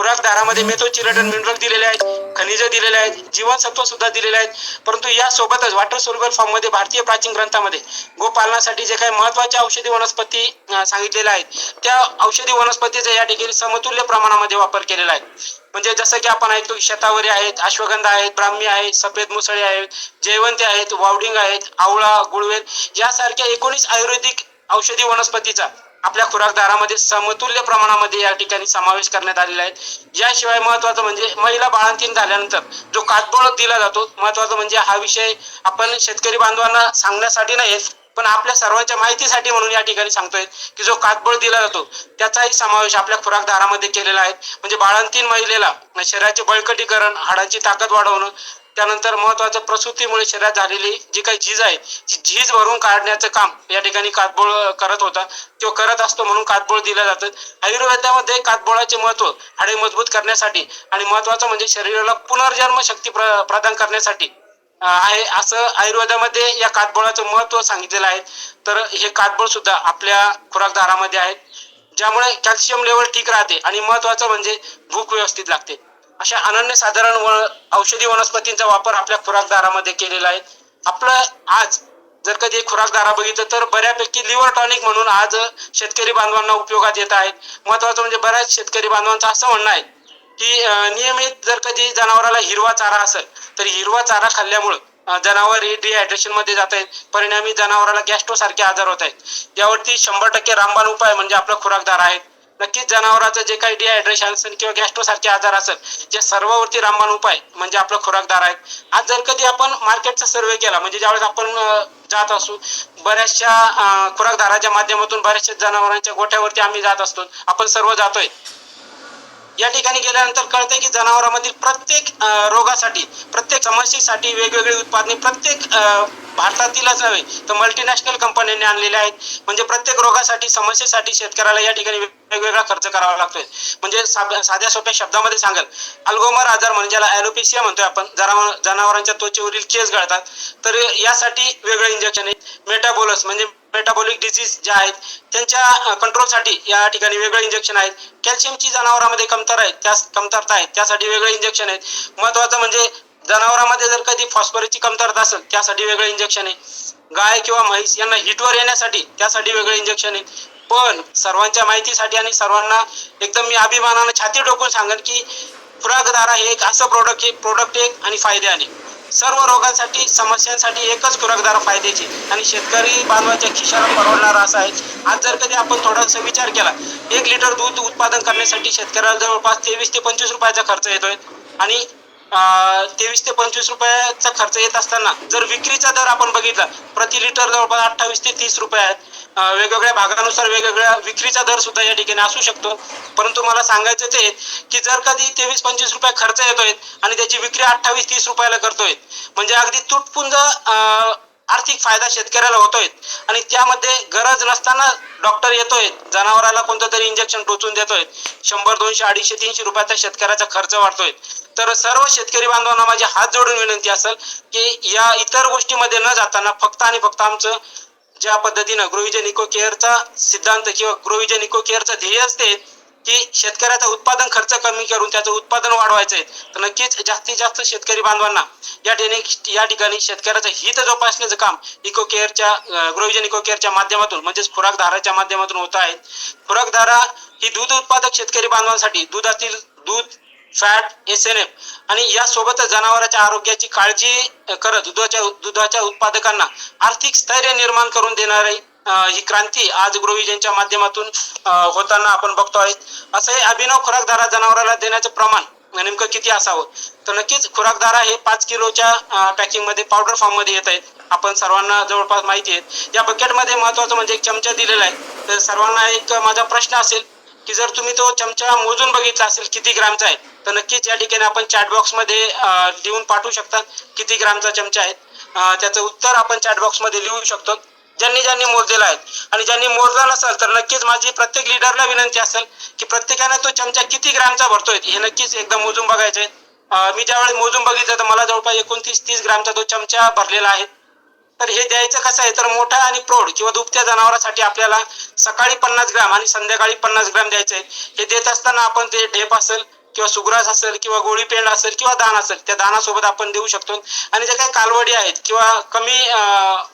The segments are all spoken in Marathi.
खुराक दारामध्ये मेथोचिरेटन मिनरल दिलेले आहेत खनिज दिलेले आहेत जीवनसत्व सुद्धा दिलेले आहेत. परंतु यासोबतच वॉटर सोल्युबल फॉर्ममध्ये भारतीय प्राचीन ग्रंथामध्ये गोपालनासाठी जे काही महत्त्वाच्या औषधी वनस्पती सांगितलेल्या आहेत त्या औषधी वनस्पतीचा या ठिकाणी समतुल्य प्रमाणामध्ये वापर केलेला आहे. म्हणजे जसं की आपण ऐकतो की शतावरी आहेत अश्वगंधा आहेत ब्राह्मी आहेत सफेद मुसळे आहेत जयवंती आहेत वावडिंग आहेत आवळा गुळवेल यासारख्या एकोणीस आयुर्वेदिक औषधी वनस्पतीचा आपल्या खुराकदारामध्ये समतुल्य प्रमाणामध्ये या ठिकाणी समावेश करण्यात आलेला आहे. याशिवाय महत्वाचं म्हणजे महिला बाळांतीन झाल्यानंतर जो काटबोळ दिला जातो महत्वाचं म्हणजे हा विषय आपण शेतकरी बांधवांना सांगण्यासाठी नाही पण आपल्या सर्वांच्या माहितीसाठी म्हणून या ठिकाणी सांगतोय की जो कातबळ दिला जातो त्याचाही समावेश आपल्या खुराकदारामध्ये केलेला आहे. म्हणजे बाळंतीण महिलेला शरीराचे बळकटीकरण हाडांची ताकद वाढवणं त्यानंतर महत्वाचं प्रसूतीमुळे शरीरात झालेली जी काही झीज आहे ती झीज भरून काढण्याचं काम या ठिकाणी कातबोळ करत होता. तो करत असतो म्हणून कातबोळ दिलं जातं. आयुर्वेदामध्ये कातबोळाचे महत्त्व हाडे मजबूत करण्यासाठी आणि महत्वाचं म्हणजे शरीराला पुनर्जन्म शक्ती प्र प्रदान करण्यासाठी आहे असं आयुर्वेदामध्ये या कातबोळाचं महत्त्व सांगितलेलं आहे. तर हे कातबोळ सुद्धा आपल्या खुराकदारामध्ये आहेत ज्यामुळे कॅल्शियम लेवल ठीक राहते आणि महत्वाचं म्हणजे भूक व्यवस्थित लागते. अशा अनन्य साधारण व औषधी वनस्पतींचा वापर आपल्या खुराकदारामध्ये केलेला आहे. आपलं आज जर कधी खुराकदारा बघितलं तर बऱ्यापैकी लिव्हर टॉनिक म्हणून आज शेतकरी बांधवांना उपयोगात येत आहेत. महत्वाचं म्हणजे बऱ्याच शेतकरी बांधवांचं असं म्हणणं आहे की नियमित जर कधी जनावराला हिरवा चारा असेल तर हिरवा चारा खाल्ल्यामुळं जनावर हे डिहायड्रेशनमध्ये जात आहेत. परिणामी जनावराला गॅस्ट्रो सारखे आजार होत आहेत. यावरती शंभर टक्के रामबाण उपाय म्हणजे आपला खुराकदार आहेत. नक्कीच जनावराचं जे काही डिहायड्रेशन असेल किंवा गॅस्ट्रो सारखे आजार असेल या सर्वावरती रामबाण उपाय म्हणजे आपलं खुराकदार आहेत. आज जर कधी आपण मार्केटचा सर्वे केला म्हणजे ज्यावेळेस आपण जात असू बऱ्याचशा खुराकदाराच्या माध्यमातून बऱ्याचशा जनावरांच्या गोठ्यावरती आम्ही जात असतो. आपण सर्व जातोय. या ठिकाणी गेल्यानंतर कळतंय की जनावरांमधील प्रत्येक रोगासाठी प्रत्येक समस्येसाठी वेगवेगळी उत्पादने प्रत्येक भारतातीलच नव्हे तर मल्टीनॅशनल कंपन्यांनी आणलेले आहेत. म्हणजे प्रत्येक रोगासाठी समस्येसाठी शेतकऱ्याला या ठिकाणी वेगवेगळा खर्च करावा लागतोय. म्हणजे साध्या सोप्या शब्दामध्ये सांगाल अल्गोमर आजार म्हणजे ज्याला ॲलोपेसिया म्हणतोय आपण जनावर जनावरांच्या त्वचेवरील केस गळतात तर यासाठी वेगळं इंजेक्शन आहेत. मेटाबोलस म्हणजे मेटाबॉलिक डिसीज ज्या आहेत त्यांच्या कंट्रोलसाठी या ठिकाणी वेगळं इंजेक्शन आहेत. कॅल्शियमची जनावरांमध्ये कमतर आहे त्या कमतरता आहे त्यासाठी वेगळं इंजेक्शन आहेत. महत्वाचं म्हणजे जनावरांमध्ये जर कधी फॉस्फरसची कमतरता असेल त्यासाठी वेगळं इंजेक्शन आहे. गाय किंवा म्हैस यांना हिटवर येण्यासाठी त्यासाठी वेगळं इंजेक्शन आहे. पण सर्वांच्या माहितीसाठी आणि सर्वांना एकदम मी अभिमानानं छाती टोकून सांगेन की खुराकदारा हे एक असं प्रोडक्ट आहे प्रोडक्ट एक आणि फायदे आणि. सर्व रोगांसाठी समस्यांसाठी एकच खुराकदार फायद्याची. आणि शेतकरी बांधवाच्या खिशाला परवडणारा असा आहे. आज जर कधी आपण थोडासा विचार केला एक लिटर दूध उत्पादन करण्यासाठी शेतकऱ्याला जवळपास तेवीस ते पंचवीस रुपयाचा खर्च येतोय. आणि तेवीस ते पंचवीस रुपयाचा खर्च येत असताना जर विक्रीचा दर आपण बघितला प्रति लिटर जवळपास अठ्ठावीस ते तीस रुपये आहेत. वेगवेगळ्या भागानुसार वेगवेगळ्या विक्रीचा दर सुद्धा या ठिकाणी असू शकतो. परंतु मला सांगायचं ते आहे की जर कधी तेवीस पंचवीस रुपये खर्च येतोय आणि त्याची विक्री अठ्ठावीस तीस रुपयाला करतोय म्हणजे अगदी तुटपुंज आर्थिक फायदा शेतकऱ्याला होतोय. आणि त्यामध्ये गरज नसताना डॉक्टर येतोय. जनावराला कोणतं तरी इंजेक्शन टोचून देतोय. शंभर दोनशे अडीचशे तीनशे रुपयाचा शेतकऱ्याचा खर्च वाढतोय. तर सर्व शेतकरी बांधवांना माझी हात जोडून विनंती असेल की या इतर गोष्टीमध्ये न जाताना फक्त आणि फक्त आमचं ज्या पद्धतीनं ग्रोविजन इको केअरचा सिद्धांत किंवा ग्रोविजन इको केअरचं ध्येय असते की शेतकऱ्याचा उत्पादन खर्च कमी करून त्याचं उत्पादन वाढवायचं आहे. तर नक्कीच जास्तीत जास्त शेतकरी बांधवांना या ठिकाणी या ठिकाणी शेतकऱ्याचं हित जोपासण्याचं काम इको केअरच्या ग्रोविजन इको केअरच्या माध्यमातून म्हणजेच खुराकधाराच्या माध्यमातून होत आहे. खुराकधारा ही दूध उत्पादक शेतकरी बांधवांसाठी दुधातील दूध फॅट एस एन एफ आणि यासोबतच जनावरांच्या आरोग्याची काळजी करत दुधाच्या दुधाच्या उत्पादकांना आर्थिक स्थैर्य निर्माण करून देणारी ही क्रांती आज ग्रोविजनच्या माध्यमातून होताना आपण बघतो आहे. असं हे अभिनव खुराकधारा जनावराला देण्याचं प्रमाण नेमकं किती असावं? तर नक्कीच खुराकधारा हे पाच किलोच्या पॅकिंगमध्ये पावडर फॉर्ममध्ये येत आहेत. आपण सर्वांना जवळपास माहिती आहे. या बकेटमध्ये महत्वाचं म्हणजे एक चमचा दिलेला आहे. तर सर्वांना एक माझा प्रश्न असेल की जर तुम्ही तो चमचा मोजून बघितला असेल किती ग्रामचा आहे तर नक्कीच या ठिकाणी आपण चॅटमध्ये लिहून पाठवू शकता किती ग्रामचा चमचा आहे. त्याचं उत्तर आपण चॅटमध्ये लिहू शकतो. ज्यांनी ज्यांनी मोजलेला आहे. आणि ज्यांनी मोजला नसेल तर नक्कीच माझी प्रत्येक लिडरला विनंती असेल की प्रत्येकाने तो चमचा किती ग्रामचा भरतोय हे नक्कीच एकदा मोजून बघायचंय. मी ज्यावेळेस मोजून बघितलं तर मला जवळपास एकोणतीस तीस ग्रामचा तो चमचा भरलेला आहे. तर हे द्यायचं कसं आहे तर मोठा आणि प्रौढ किंवा दुभत्या जनावरांसाठी आपल्याला सकाळी पन्नास ग्राम आणि संध्याकाळी पन्नास ग्राम द्यायचं आहे हे देत असताना आपण ते ढेप असेल किंवा सुग्रास असेल किंवा गोळीपेंड असेल किंवा दान असेल त्या दानासोबत आपण देऊ शकतो. आणि जे काही कालवडी आहेत किंवा कमी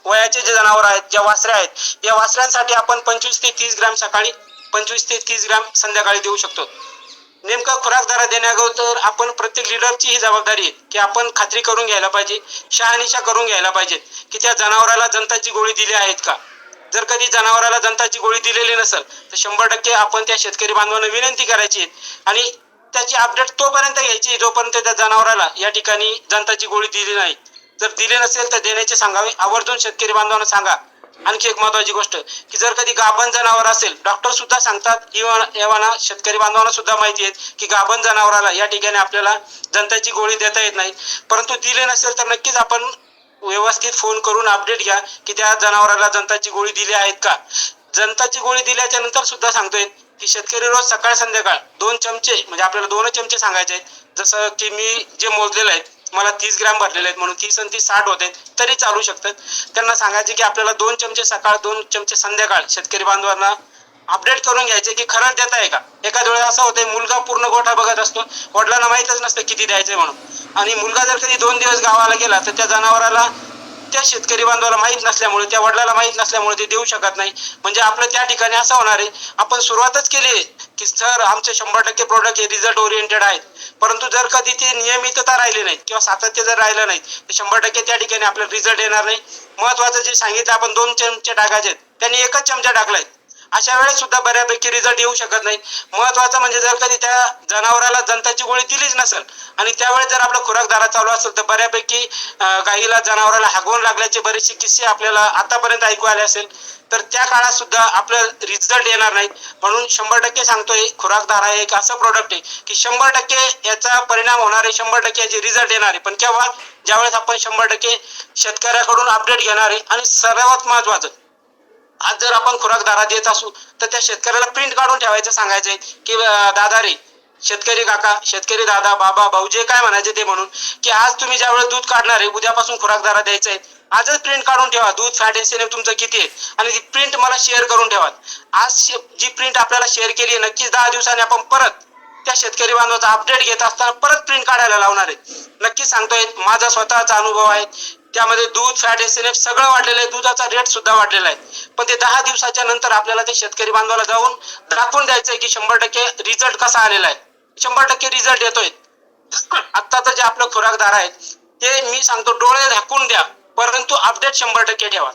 वयाचे जे जनावर आहेत ज्या वासऱ्या आहेत या वासऱ्यांसाठी आपण पंचवीस ते तीस ग्रॅम सकाळी पंचवीस ते तीस ग्रॅम संध्याकाळी देऊ शकतो. नेमका खुराक दरा देण्याअगोदर आपण प्रत्येक लिडरची ही जबाबदारी आहे की आपण खात्री करून घ्यायला पाहिजे शहानिशा करून घ्यायला पाहिजे की त्या जनावराला जनताची गोळी दिली आहेत का? जर कधी जनावराला जनताची गोळी दिलेली नसेल तर शंभर टक्के आपण त्या शेतकरी बांधवांना विनंती करायची आणि त्याची अपडेट तोपर्यंत घ्यायची जोपर्यंत त्या जनावराला या ठिकाणी जनताची गोळी दिली नाही. जर दिली नसेल तर देण्याचे सांगावे. आवर्जून शेतकरी बांधवांना सांगा. आणखी एक महत्वाची गोष्ट की जर कधी गाभण जनावर असेल डॉक्टर सुद्धा सांगतात एव्हाना शेतकरी बांधवांना सुद्धा माहिती आहे की गाभण जनावराला या ठिकाणी आपल्याला जनताची गोळी देता येत नाही. परंतु दिले नसेल तर नक्कीच आपण व्यवस्थित फोन करून अपडेट घ्या की त्या जनावराला जनताची गोळी दिली आहेत का? जनताची गोळी दिल्याच्या नंतर सुद्धा सांगतोय की शेतकरी रोज सकाळ संध्याकाळ दोन चमचे म्हणजे आपल्याला दोन चमचे सांगायचे. आहेत जसं की मी जे मोजलेलं आहे मला तीस ग्रॅम भरलेले आहेत म्हणून तीस आणि तीस साठ होते तरी चालू शकतात त्यांना सांगायचे की आपल्याला दोन चमचे सकाळ दोन चमचे संध्याकाळ शेतकरी बांधवांना अपडेट करून घ्यायचे की खरंच देत आहे का? एखाद्या वेळेला असं होतंय मुलगा पूर्ण गोठा बघत असतो वडिलांना माहीतच नसतं किती द्यायचंय म्हणून. आणि मुलगा जर कधी दोन दिवस गावाला गेला तर त्या जनावराला त्या शेतकरी बांधवाला माहीत नसल्यामुळे त्या वडिलाला माहीत नसल्यामुळे ते देऊ शकत नाही. म्हणजे आपलं त्या ठिकाणी असं होणार आहे आपण सुरुवातच केली आहे की सर आमचे शंभर टक्के प्रोडक्ट हे रिझल्ट ओरिएंटेड आहेत. परंतु जर कधी ते नियमितता राहिली नाही किंवा सातत्य जर राहिलं नाही तर शंभर टक्के त्या ठिकाणी आपल्याला रिझल्ट येणार नाही. महत्वाचं जे सांगितलं आपण दोन चमचे टाकायचे आहेत, त्यांनी एकच चमचा टाकलाय. अशा वेळेस सुद्धा बऱ्यापैकी रिझल्ट येऊ शकत नाही महत्वाचं म्हणजे जर कधी त्या जनावराला जंताची गोळी दिलीच नसेल आणि त्यावेळेस जर आपला खुराक दारा चालू असेल तर बऱ्यापैकी गाईला जनावराला हागवून लागल्याचे बरेचसे किस्से आपल्याला आतापर्यंत ऐकू आले असेल. तर त्या काळात सुद्धा आपलं रिझल्ट येणार नाही म्हणून शंभर टक्के सांगतोय खुराक दारा एक असं प्रोडक्ट आहे की शंभर टक्के याचा परिणाम होणार आहे शंभर टक्के याचे रिझल्ट येणार आहे. पण केव्हा? ज्यावेळेस आपण शंभर टक्के शेतकऱ्याकडून अपडेट घेणार आहे. आणि सर्वात महत्वाचं आज जर आपण खुराक दारा देत असू तर त्या शेतकऱ्याला प्रिंट काढून ठेवायचं सांगायचंय की दादा रे शेतकरी काका शेतकरी दादा बाबा भाऊ जे काय म्हणायचे ते म्हणून की आज तुम्ही ज्यावेळेस दूध काढणार आहे उद्यापासून खुराक दारा द्यायचा आहे आजच प्रिंट काढून ठेवा. दूध फॅट एस तुमचं किती आहे? आणि ती प्रिंट मला शेअर करून ठेवा. आज जी प्रिंट आपल्याला शेअर केली आहे नक्कीच दहा दिवसांनी आपण परत त्या शेतकरी बांधवाचा अपडेट घेत असताना परत प्रिंट काढायला लावणार आहे. नक्कीच सांगतोय माझा स्वतःचा अनुभव आहे. त्यामध्ये दूध फॅट एस एन एफ सगळं वाढलेलं आहे. दुधाचा रेट सुद्धा वाढलेला आहे. पण ते दहा दिवसाच्या नंतर आपल्याला ते शेतकरी बांधवाला जाऊन दाखवून द्यायचंय की शंभर टक्के रिझल्ट कसा आलेला आहे. शंभर टक्के रिझल्ट येतोय. आत्ताचं जे आपलं खुराकदार आहे ते मी सांगतो डोळे झाकून द्या. परंतु अपडेट शंभर टक्के ठेवा.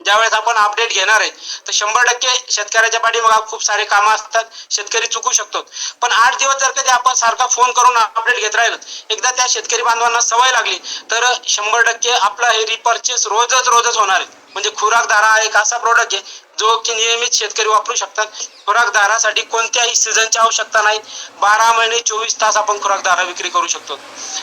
ज्यावेळेस आपण अपडेट घेणार आहे तर शंभर टक्के शेतकऱ्याच्या पाठीमागे खूप सारे कामं असतात शेतकरी चुकू शकतो. पण आठ दिवस जर कधी आपण सारखा फोन करून अपडेट घेत राहिलो एकदा त्या शेतकरी बांधवांना सवय लागली तर शंभर टक्के आपला हे रिपर्चेस रोजच रोजच होणार आहे. म्हणजे खुराकदारा हा एक असा प्रोडक्ट आहे जो की नियमित शेतकरी वापरू शकतात. खुराकदारासाठी कोणत्याही सीझनची आवश्यकता नाही. बारा महिने चोवीस तास आपण खुराकदारा विक्री करू शकतो.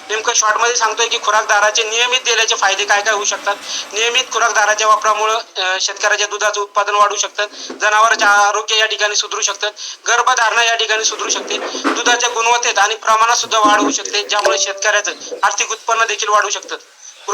नेमकं शॉर्टमध्ये सांगतोय की खुराकदाराचे नियमित दिल्याचे फायदे काय काय होऊ शकतात? नियमित खुराकदाराच्या वापरामुळे शेतकऱ्याच्या दुधाचं उत्पादन वाढू शकतं. जनावरांचे आरोग्य या ठिकाणी सुधरू शकतं. गर्भधारणा या ठिकाणी सुधरू शकते. दुधाच्या गुणवत्तेत आणि प्रमाणात सुद्धा वाढ होऊ शकते ज्यामुळे शेतकऱ्याचं आर्थिक उत्पन्न देखील वाढू शकतं.